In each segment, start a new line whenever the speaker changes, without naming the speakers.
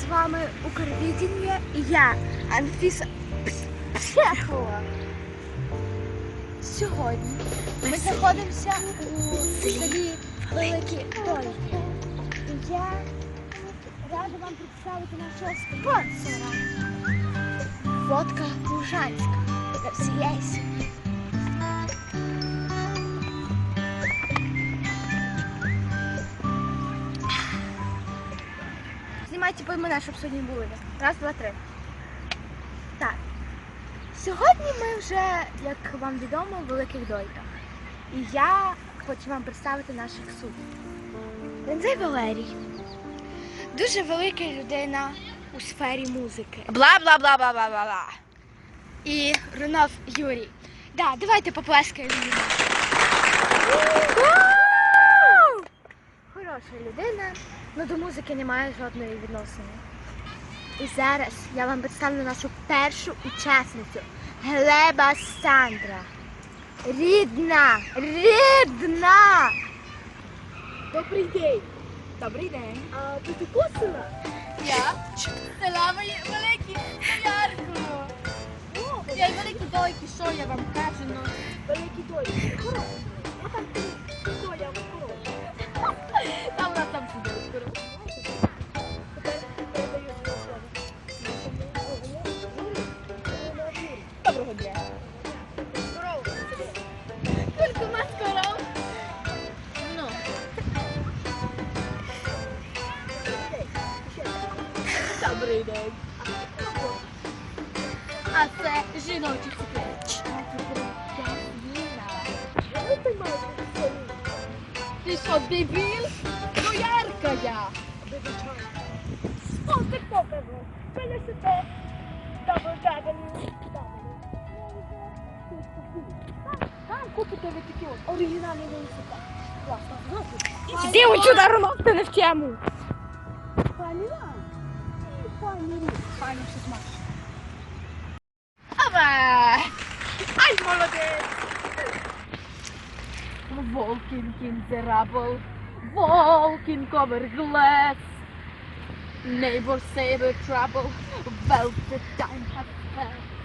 З вами Укрвідіння і я, Анфіса Псехова. Сьогодні ми знаходимося у селі Великі Дольки. І я рада вам представити нашого спонсора. Водка Лужанська для всієї сім'ї. Знімайте по мене, щоб сьогодні були. Раз, два, три. Так. Сьогодні ми вже, як вам відомо, в великих дойках. І я хочу вам представити наших суддів. Рензей Валерій. Дуже велика людина у сфері музики.
Бла бла бла бла бла бла бла.
І Рунов Юрій. Да, давайте поплескаємо. Хороша людина, але до музики немає жодної відносини. І зараз я вам представлю нашу першу учасницю Глеба Сандра. Рідна! Рідна!
Добрий день. Добрий день.
А ти підписана?
Я села великі ярку. Я великі дойки, що я вам кажу, Добрий день. А це жіночий секрет. Ти що, дебіл? Ну ярка я.
О, ти тебе? Принесете www. Там купите ви такі от оригінальні велосипед. Класно.
Іди отсюда, Роман, ти не в тему.
Пані why Lulu
finally się zmasz. Awe! Aj, molodet! Walking the glass. Neighbors trouble, the time has passed.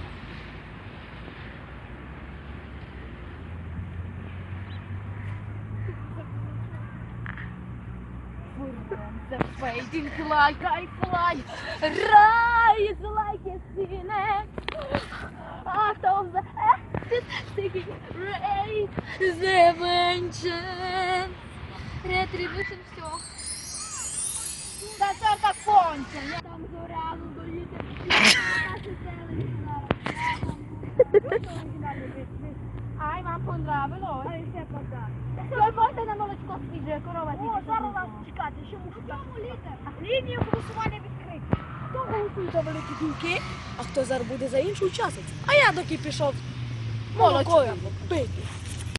the fading like I fly. Rise like a phoenix out of the singing. The vengeance. Retribution show. Da torta ponte. Estamos orando do líder. Ai, ma pondrava, no? Ai, si è portato. Due volte
andiamo alla scoprita. Чекати, що. Чому літер? Лінію голосування відкрити. Хто голосує за великі думки, а хто зараз буде за іншу учасницю? А я доки пішов молоко пити.